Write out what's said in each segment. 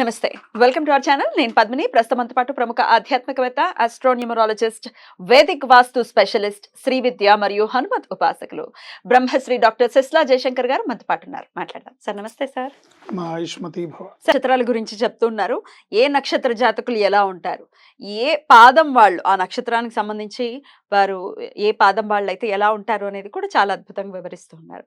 నమస్తే. Welcome to our channel నేను పద్మిని. ప్రస్తుతంతో పాటు ప్రముఖ ఆధ్యాత్మికవేత్త ఆస్ట్రోన్యూమరాలజిస్ట్ వేదిక్ వాస్తు స్పెషలిస్ట్ శ్రీ విద్య మరియు హనుమత్ ఉపాసకులు బ్రహ్మశ్రీ డాక్టర్ సిస్లా జయశంకర్ గారు మనతో పాటు ఉన్నారు. మాట్లాడదాం. సార్ నమస్తే సార్. నక్షత్రాల గురించి చెప్తున్నారు. ఏ నక్షత్ర జాతకులు ఎలా ఉంటారు? ఏ పాదం వాళ్ళు ఆ నక్షత్రానికి సంబంధించి వారు ఏ పాదం వాళ్ళు అయితే ఎలా ఉంటారు అనేది కూడా చాలా అద్భుతంగా వివరిస్తూ ఉన్నారు.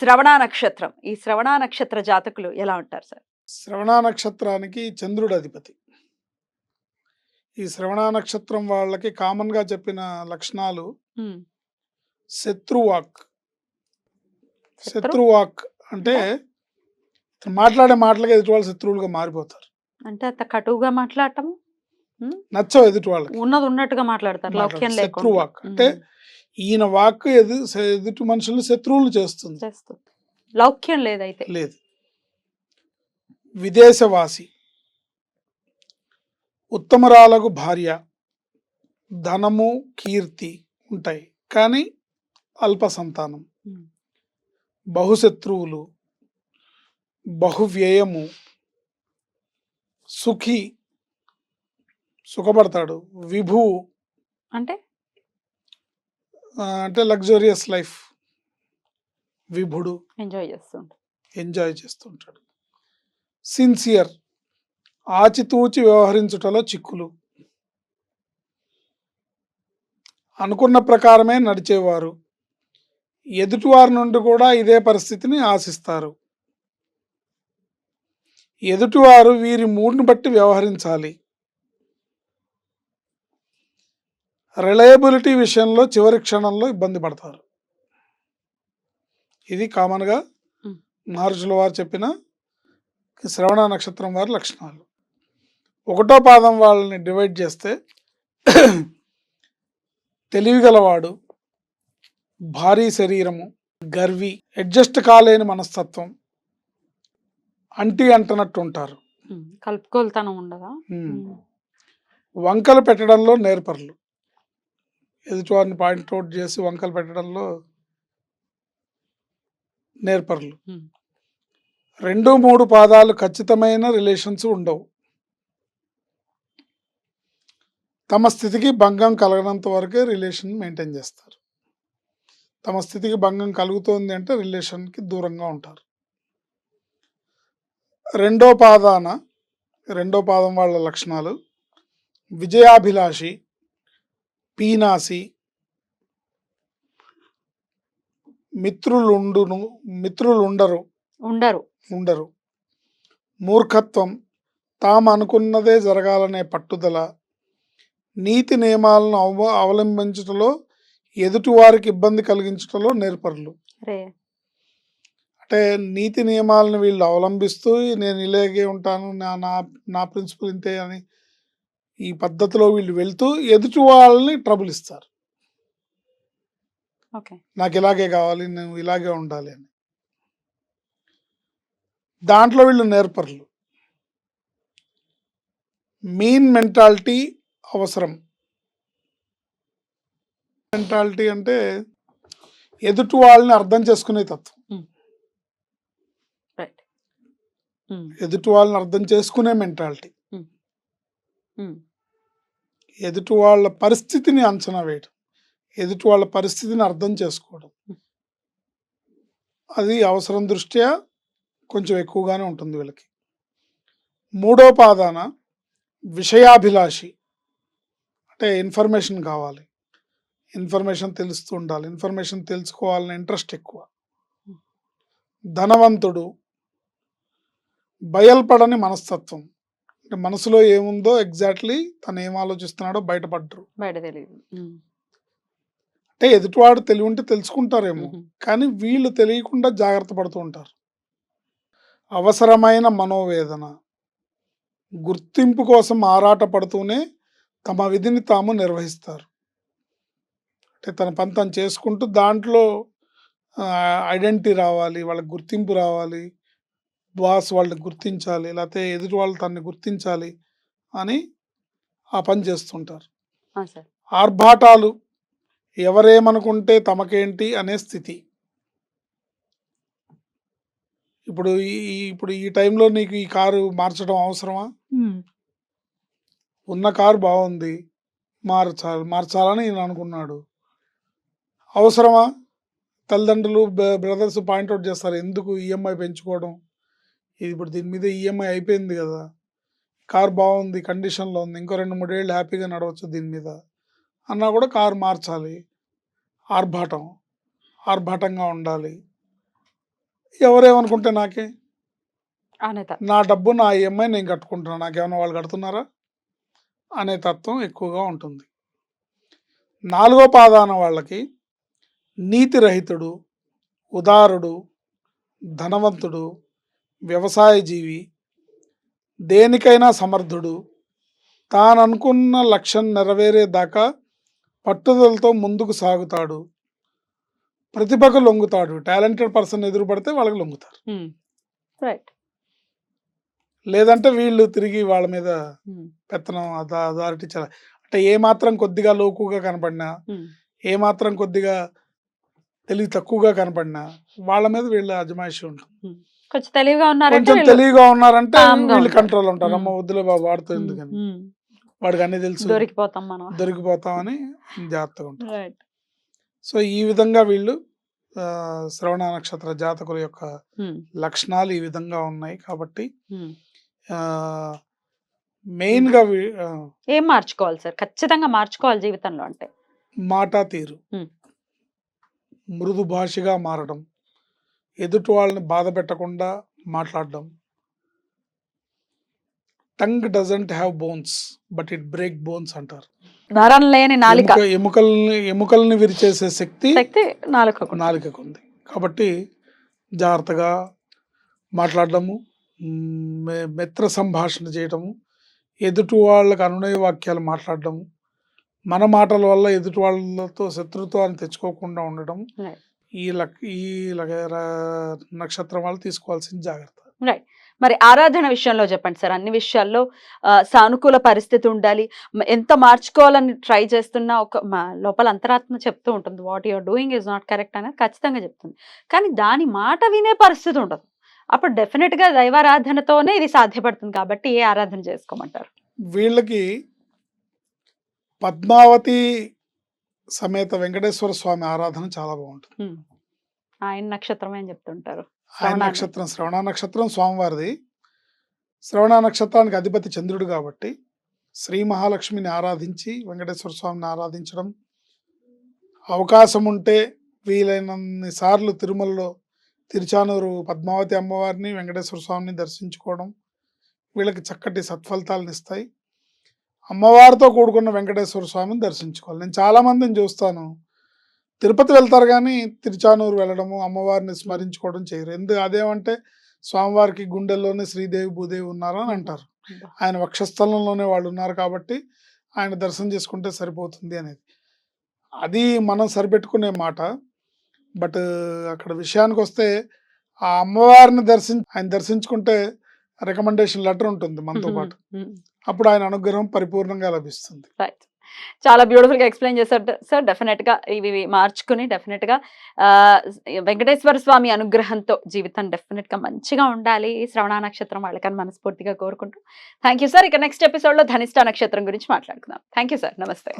శ్రవణ నక్షత్రం ఈ శ్రవణ నక్షత్ర జాతకులు ఎలా ఉంటారు సార్? శ్రవణ నక్షత్రానికి చంద్రుడు అధిపతి. ఈ శ్రవణ నక్షత్రం వాళ్ళకి కామన్గా చెప్పిన లక్షణాలు శత్రువాక్ శత్రు? శత్రువాక్ అంటే మాట్లాడే మాటలకి ఎదుటి వాళ్ళు శత్రువులుగా మారిపోతారు. అంటే అంత కటువుగా మాట్లాడటం నచ్చవు ఎదుటి వాళ్ళకి. ఉన్నది ఉన్నట్టుగా మాట్లాడతారు లౌక్యం శత్రువాక్ అంటే ఈయన వాక్ ఎదు ఎదుటి మనుషులు శత్రువులు చేస్తుంది. లౌక్యం లేదైతే. లేదు. విదేశవాసి. ఉత్తమరాలకు భార్య. ధనము కీర్తి ఉంటాయి. కానీ అల్ప సంతానం. బహుశత్రువులు. బహువ్యయము. సుఖి సుఖపడతాడు. విభు అంటే? అంటే లగ్జరియస్ లైఫ్. విభుడు ఎంజాయ్ చేస్తుంటారు ఎంజాయ్ చేస్తుంటాడు. సిన్సియర్. ఆచితూచి వ్యవహరించుటలో చిక్కులు. అనుకున్న ప్రకారమే నడిచేవారు. ఎదుటివారి నుండి కూడా ఇదే పరిస్థితిని ఆశిస్తారు. ఎదుటివారు వీరి మూడ్ని బట్టి వ్యవహరించాలి. రిలయబిలిటీ విషయంలో చివరి క్షణంలో ఇబ్బంది పడతారు ఇది కామన్గా. మహర్షుల వారు చెప్పిన శ్రవణ నక్షత్రం వారి లక్షణాలు ఒకటో పాదం వాళ్ళని డివైడ్ చేస్తే తెలివిగలవాడు భారీ శరీరము గర్వి అడ్జస్ట్ కాలేని మనస్తత్వం అంటి అంటనట్టు ఉంటారు. కలుపుకోలుతనం ఉండదా. వంకలు పెట్టడంలో నేర్పరులు ఎదుటివారిని పాయింట్ అవుట్ చేసి వంకలు పెట్టడంలో నేర్పరులు. రెండు మూడు పాదాలు ఖచ్చితమైన రిలేషన్స్ ఉండవు. తమ స్థితికి భంగం కలగనంత వరకే రిలేషన్ మెయింటైన్ చేస్తారు. తమ స్థితికి భంగం కలుగుతోంది అంటే రిలేషన్కి దూరంగా ఉంటారు. రెండో పాదాన రెండో పాదం వాళ్ళ లక్షణాలు విజయాభిలాషి పీనాసి మిత్రులుండును మిత్రులుండరు. ఉండరు. ఉండరు. మూర్ఖత్వం తాము అనుకున్నదే జరగాలనే పట్టుదల నీతి నియమాలను అవ అవలంబించటంలో ఎదుటివారికి ఇబ్బంది కలిగించటంలో నేర్పరులు. అంటే నీతి నియమాలను వీళ్ళు అవలంబిస్తూ నేను ఇలాగే ఉంటాను నా నా నా ప్రిన్సిపల్ ఇంతే అని ఈ పద్ధతిలో వీళ్ళు వెళ్తూ ఎదుటి వాళ్ళని ట్రబుల్ ఇస్తారు. నాకు ఇలాగే కావాలి నేను ఇలాగే ఉండాలి అని. దాంట్లో వీళ్ళు నేర్పరులు. మీన్ మెంటాలిటీ అవసరం. మెంటాలిటీ అంటే ఎదుటి వాళ్ళని అర్థం చేసుకునే తత్వం. రైట్ ఎదుటి వాళ్ళని అర్థం చేసుకునే మెంటాలిటీ. ఎదుటి వాళ్ళ పరిస్థితిని అంచనా వేయడం ఎదుటి వాళ్ళ పరిస్థితిని అర్థం చేసుకోవడం అది అవసరం దృష్ట్యా కొంచెం ఎక్కువగానే ఉంటుంది వీళ్ళకి. మూడో పాదాన విషయాభిలాషి అంటే ఇన్ఫర్మేషన్ కావాలి. ఇన్ఫర్మేషన్ తెలుస్తూ ఉండాలి. ఇన్ఫర్మేషన్ తెలుసుకోవాలనే ఇంట్రెస్ట్ ఎక్కువ. ధనవంతుడు బయల్పడని మనస్తత్వం. అంటే మనసులో ఏముందో ఎగ్జాక్ట్లీ తను ఏం ఆలోచిస్తున్నాడో బయటపడ్డరు. బయట తెలియదు. అంటే ఎదుటివాడు తెలివి ఉంటే తెలుసుకుంటారేమో కానీ వీళ్ళు తెలియకుండా జాగ్రత్త పడుతూ ఉంటారు. అవసరమైన మనోవేదన గుర్తింపు కోసం ఆరాట పడుతూనే తమ విధిని తాము నిర్వహిస్తారు. అంటే తన పని తను చేసుకుంటూ దాంట్లో ఐడెంటిటీ రావాలి వాళ్ళకి గుర్తింపు రావాలి బాస్ వాళ్ళని గుర్తించాలి లేకపోతే ఎదుటి వాళ్ళు తనని గుర్తించాలి అని ఆ పని చేస్తుంటారు. ఆర్భాటాలు ఎవరేమనుకుంటే తమకేంటి అనే స్థితి. ఇప్పుడు ఈ ఇప్పుడు ఈ టైంలో నీకు ఈ కారు మార్చడం అవసరమా? ఉన్న కారు బాగుంది మార్చాలి మార్చాలని ఈయన అనుకున్నాడు. అవసరమా? తల్లిదండ్రులు బ్రదర్స్ పాయింట్అవుట్ చేస్తారు ఎందుకు ఈఎంఐ పెంచుకోవడం? ఇది ఇప్పుడు దీని మీద ఈఎంఐ అయిపోయింది కదా. కార్ బాగుంది కండిషన్లో ఉంది. ఇంకో రెండు మూడేళ్ళు హ్యాపీగా నడవచ్చు దీని మీద. అన్నా కూడా కారు మార్చాలి. ఆర్భాటం ఆర్భాటంగా ఉండాలి. ఎవరేమనుకుంటే నాకే? నా డబ్బు నా ఈఎంఐ నేను కట్టుకుంటున్నాను నాకేమైనా వాళ్ళు కడుతున్నారా? అనే తత్వం ఎక్కువగా ఉంటుంది. నాలుగో పాదాన వాళ్ళకి నీతిరహితుడు ఉదారుడు ధనవంతుడు వ్యవసాయ జీవి దేనికైనా సమర్థుడు. తాను అనుకున్న లక్ష్యం నెరవేరేదాకా పట్టుదలతో ముందుకు సాగుతాడు. ప్రతిభకు లొంగుతాడు. టాలెంటెడ్ పర్సన్ ఎదురుపడితే వాళ్ళకి లొంగుతారు. రైట్. లేదంటే వీళ్ళు తిరిగి వాళ్ళ మీద పెత్తనం అథా- అథారిటీ చాలా అంటే ఏ మాత్రం కొద్దిగా లోకుగా కనపడినా ఏ మాత్రం కొద్దిగా తెలివి తక్కువగా కనపడినా వాళ్ళ మీద వీళ్ళ అజమాయిషి ఉంటుంది. కొంచెం తెలివిగా ఉన్నారంటే కొంచెం వీళ్ళు తెలివిగా ఉన్నారంటే. కంట్రోల్ ఉంటారు. అమ్మ వద్దులే బాబు వాడుతూ ఎందుకని. వాడికి అన్ని తెలుసు. దొరికిపోతాం మనం. దొరికిపోతామని జాగ్రత్తగా ఉంటారు. సో ఈ విధంగా వీళ్ళు శ్రవణ నక్షత్ర జాతకుల యొక్క లక్షణాలు ఈ విధంగా ఉన్నాయి కాబట్టి main గా ఏం మార్చుకోవాలి సార్? ఖచ్చితంగా మార్చుకోవాలి జీవితంలో అంటే. మాట తీరు. మృదు భాషగా మారడం. ఎదుటి వాళ్ళని బాధ పెట్టకుండా మాట్లాడడం. Tongue doesn't have bones but it break bones అంటారు. నరం లేని నాలిక. ఎముక- ఎముకల్ని ఎముకల్ని విరిచేసే శక్తి శక్తి నాలుక నాలుకకు ఉంది కాబట్టి జాగ్రత్తగా మాట్లాడడము మిత్ర సంభాషణ చేయటము ఎదుటి వాళ్ళకి అనునయ వాక్యాలు మాట్లాడడము మన మాటల వల్ల ఎదుటి వాళ్ళతో శత్రుత్వాన్ని తెచ్చుకోకుండా ఉండడం Right. ఈ లక్ ఈ నక్షత్రం వాళ్ళు తీసుకోవాల్సిన జాగ్రత్త. మరి ఆరాధన విషయంలో చెప్పండి సార్. అన్ని విషయాల్లో సానుకూల పరిస్థితి ఉండాలి. ఎంత మార్చుకోవాలని ట్రై చేస్తున్నా ఒక మా లోపల అంతరాత్మ చెప్తూ ఉంటుంది. What your doing is not correct అనేది ఖచ్చితంగా చెప్తుంది. కానీ దాని మాట వినే పరిస్థితి ఉండదు. అప్పుడు డెఫినెట్గా దైవారాధనతోనే ఇది సాధ్యపడుతుంది కాబట్టి ఏ ఆరాధన చేసుకోమంటారు? వీళ్ళకి పద్మావతి సమేత వెంకటేశ్వర స్వామి ఆరాధన చాలా బాగుంటుంది. ఆయన నక్షత్రమే అని చెప్తుంటారు. ఆయన నక్షత్రం శ్రవణ నక్షత్రం స్వామివారిది. శ్రవణ నక్షత్రానికి అధిపతి చంద్రుడు కాబట్టి శ్రీ మహాలక్ష్మిని ఆరాధించి వెంకటేశ్వర స్వామిని ఆరాధించడం అవకాశం ఉంటే వీలైనన్ని సార్లు తిరుమలలో తిరుచానూరు పద్మావతి అమ్మవారిని వెంకటేశ్వర స్వామిని దర్శించుకోవడం వీళ్ళకి చక్కటి సత్ఫలితాలను ఇస్తాయి అమ్మవారితో కూడుకున్న వెంకటేశ్వర స్వామిని దర్శించుకోవాలి. నేను చాలా మందిని చూస్తాను. తిరుపతి వెళ్తారు కానీ తిరుచానూరు వెళ్ళడము అమ్మవారిని స్మరించుకోవడం చేయరు. ఎందుకు అదేమంటే స్వామివారికి గుండెల్లోనే శ్రీదేవి భూదేవి ఉన్నారు అని అంటారు. ఆయన వక్షస్థలంలోనే వాళ్ళు ఉన్నారు కాబట్టి ఆయన దర్శనం చేసుకుంటే సరిపోతుంది అనేది. అది మనం సరిపెట్టుకునే మాట. బట్ అక్కడ విషయానికి వస్తే ఆ అమ్మవారిని దర్శించి ఆయన దర్శించుకుంటే రికమెండేషన్ లెటర్ ఉంటుంది మనతో పాటు. అప్పుడు ఆయన అనుగ్రహం పరిపూర్ణంగా లభిస్తుంది. రైట్ చాలా బ్యూటిఫుల్గా ఎక్స్ప్లెయిన్ చేశారు. సార్ డెఫినెట్గా ఇవి మార్చుకుని డెఫినెట్గా వెంకటేశ్వర స్వామి అనుగ్రహంతో జీవితం డెఫినెట్గా మంచిగా ఉండాలి. శ్రవణ నక్షత్రం వాళ్ళకని మనస్ఫూర్తిగా కోరుకుంటూ. థ్యాంక్ యూ సార్ ఇక నెక్స్ట్ ఎపిసోడ్లో ధనిష్ట నక్షత్రం గురించి మాట్లాడుకుందాం. థ్యాంక్ యూ సార్ నమస్తే.